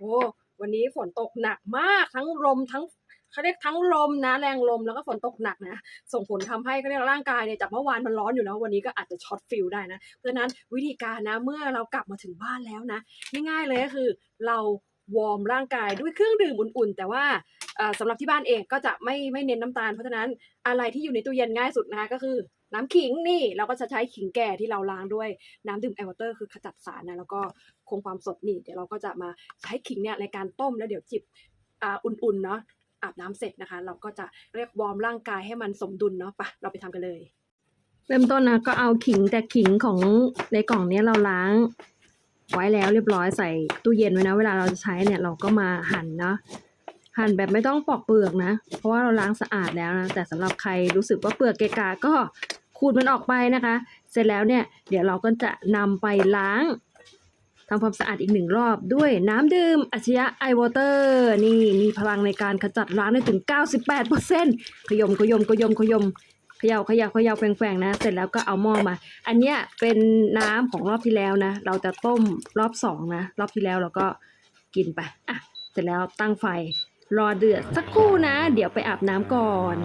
โอ้วันนี้ฝนตกหนักมากทั้งลมทั้งเขาเรียกทั้งลมนะแรงลมแล้วก็ฝนตกหนักนะ ส่งผลทำให้เขาเรียกว่าร่างกายเนี่ยจากเมื่อวานมันร้อนอยู่นะวันนี้ก็อาจจะช็อตฟิลได้นะ เพราะฉะนั้นวิธีการนะเมื่อเรากลับมาถึงบ้านแล้วนะง่ายๆเลยก็คือเราวอร์มร่างกายด้วยเครื่องดื่มอุ่นๆ แต่ว่าสำหรับที่บ้านเองก็จะไม่ไม่เน้นน้ำตาลเพราะฉะนั้นอะไรที่อยู่ในตู้เย็นง่ายสุดนะคะก็คือ น้ำขิงนี่เราก็จะใช้ขิงแก่ที่เราล้างด้วยน้ำดื่มไอวอเตอร์คือขจัดสารนะแล้วก็คงความสดนี่เดี๋ยวเราก็จะมาใช้ขิงเนี่ยในการต้มแล้วเดี๋ยวจิบอ,อุ่นๆเนาะอาบน้ำเสร็จนะคะ เราก็จะเรียกวอร์มร่างกายให้มันสมดุลเนาะไปะเราไปทำกันเลย เริ่มต้นนะก็เอาขิงแต่ขิงของในกล่องเนี้ยเราล้างไว้แล้วเรียบร้อยใส่ตู้เย็นไว้นะ เวลาเราจะใช้เนี่ยเราก็มาหั่นเนาะหั่นแบบไม่ต้องปอกเปลือกนะ เพราะว่าเราล้างสะอาดแล้วนะ แต่สำหรับใครรู้สึกว่าเปลือกเกะกะก็ ขูดมันออกไปนะคะ เสร็จแล้วเนี่ยเดี๋ยวเราก็จะนำไปล้างทำความสะอาดอีกหนึ่งรอบด้วยน้ำดื่มอัจฉริยะไอวอเตอร์นี่มีพลังในการขจัดล้างได้ถึง 98%ขยมขยมขยมขยมเขย่าเขย่าเขย่าแฝงๆนะ เสร็จแล้วก็เอาหม้อมา อันเนี้ยเป็นน้ำของรอบที่แล้วนะ เราจะต้มรอบสองนะ รอบที่แล้วเราก็กินไป อะ เสร็จแล้วตั้งไฟ รอเดือดสักครู่นะ เดี๋ยวไปอาบน้ำก่อน